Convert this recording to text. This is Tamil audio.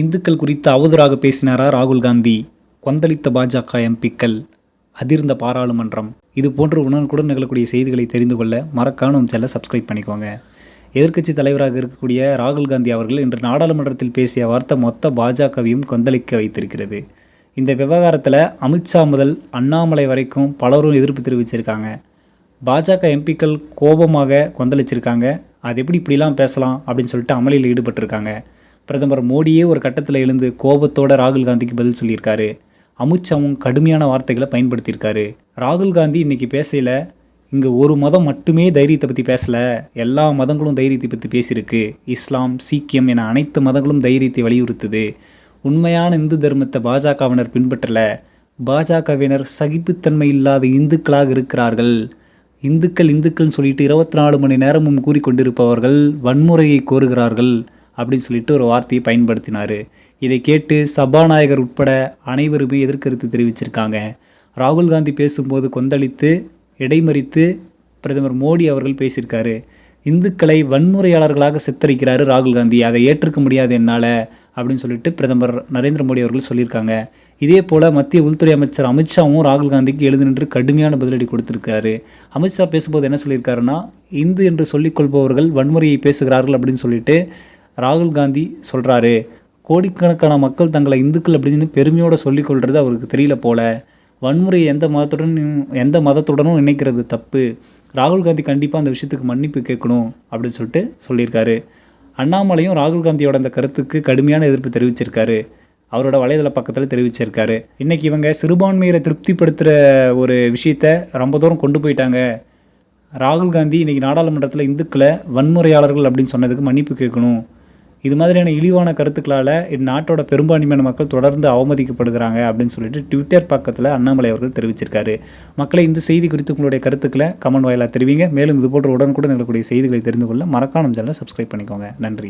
இந்துக்கள் குறித்து அவதூறாக பேசினாரா ராகுல் காந்தி? கொந்தளித்த பாஜக எம்பிக்கள் அதிர்ந்த பாராளுமன்றம். இது போன்ற உடனுக்குடன் நிகழக்கூடிய செய்திகளை தெரிந்து கொள்ள மறக்காமல் செல்ல சப்ஸ்கிரைப் பண்ணிக்கோங்க. எதிர்க்கட்சி தலைவராக இருக்கக்கூடிய ராகுல் காந்தி அவர்கள் இன்று நாடாளுமன்றத்தில் பேசிய வார்த்தை மொத்த பாஜகவையும் கொந்தளிக்க வைத்திருக்கிறது. இந்த விவகாரத்தில் அமித்ஷா முதல் அண்ணாமலை வரைக்கும் பலரும் எதிர்ப்பு தெரிவிச்சிருக்காங்க. பாஜக எம்பிக்கள் கோபமாக கொந்தளிச்சிருக்காங்க. அது எப்படி இப்படிலாம் பேசலாம் அப்படின்னு சொல்லிட்டு அமளியில் ஈடுபட்டிருக்காங்க. பிரதமர் மோடியே ஒரு கட்டத்தில் எழுந்து கோபத்தோட ராகுல் காந்திக்கு பதில் சொல்லியிருக்காரு. அமித்ஷாவும் கடுமையான வார்த்தைகளை பயன்படுத்தியிருக்காரு. ராகுல் காந்தி இன்றைக்கி பேசையில் இங்கே ஒரு மதம் மட்டுமே தைரியத்தை பற்றி பேசலை எல்லா மதங்களும் தைரியத்தை பற்றி பேசியிருக்கு. இஸ்லாம் சீக்கியம் என அனைத்து மதங்களும் தைரியத்தை வலியுறுத்துது. உண்மையான இந்து தர்மத்தை பாஜகவினர் பின்பற்றல. பாஜகவினர் சகிப்புத்தன்மை இல்லாத இந்துக்களாக இருக்கிறார்கள். இந்துக்கள் இந்துக்கள்னு சொல்லிட்டு இருபத்தி நாலு மணி நேரமும் கூறிக்கொண்டிருப்பவர்கள் வன்முறையை கோருகிறார்கள். அப்படின்னு சொல்லிட்டு ஒரு வார்த்தையை பயன்படுத்தினார். இதை கேட்டு சபாநாயகர் உட்பட அனைவருமே எதிர்கருத்து தெரிவிச்சிருக்காங்க. ராகுல் காந்தி பேசும்போது கொந்தளித்து இடைமறித்து பிரதமர் மோடி அவர்கள் பேசியிருக்காரு. இந்துக்களை வன்முறையாளர்களாக சித்தரிக்கிறாரு ராகுல் காந்தி. அதை ஏற்றுக்க முடியாது என்னால் அப்படின்னு சொல்லிட்டு பிரதமர் நரேந்திர மோடி அவர்கள் சொல்லியிருக்காங்க. இதே போல் மத்திய உள்துறை அமைச்சர் அமித்ஷாவும் ராகுல் காந்திக்கு எழுது நின்று கடுமையான பதிலடி கொடுத்துருக்காரு. அமித்ஷா பேசும்போது என்ன சொல்லியிருக்காருன்னா இந்து என்று சொல்லிக்கொள்பவர்கள் வன்முறையை பேசுகிறார்கள் அப்படின்னு சொல்லிட்டு ராகுல் காந்தி சொல்கிறாரு கோடிக்கணக்கான மக்கள் தங்களை இந்துக்கள் அப்படின்னு பெருமையோடு சொல்லிக்கொள்கிறது அவருக்கு தெரியல போல. வன்முறை எந்த மதத்துடனும் எந்த மதத்துடனும் நினைக்கிறது தப்பு. ராகுல் காந்தி கண்டிப்பாக அந்த விஷயத்துக்கு மன்னிப்பு கேட்கணும் அப்படின்னு சொல்லிட்டு சொல்லியிருக்காரு. அண்ணாமலையும் ராகுல் காந்தியோட அந்த கருத்துக்கு கடுமையான எதிர்ப்பு தெரிவிச்சிருக்காரு. அவரோட வலைதள பக்கத்தில் தெரிவிச்சிருக்காரு. இன்றைக்கி இவங்க சிறுபான்மையரை திருப்திப்படுத்துகிற ஒரு விஷயத்த ரொம்ப தூரம் கொண்டு போயிட்டாங்க. ராகுல் காந்தி இன்றைக்கி நாடாளுமன்றத்தில் இந்துக்களை வன்முறையாளர்கள் அப்படின்னு சொன்னதுக்கு மன்னிப்பு கேட்கணும். இது மாதிரியான இழிவான கருத்துக்களால் இந்நாட்டோட பெரும்பான்மையான மக்கள் தொடர்ந்து அவமதிக்கப்படுகிறாங்க அப்படின்னு சொல்லிட்டு ட்விட்டர் பக்கத்தில் அண்ணாமலை அவர்கள் தெரிவிச்சிருக்காரு. மக்களை இந்த செய்தி குறித்து உங்களுடைய கருத்துக்களை கமெண்ட் வாயிலாக தெரிவிங்க. மேலும் இது போன்ற உடனுக்குடன் எங்களுடைய செய்திகளை தெரிந்து கொள்ள மறக்காம சேனலை சப்ஸ்கிரைப் பண்ணிக்கோங்க. நன்றி.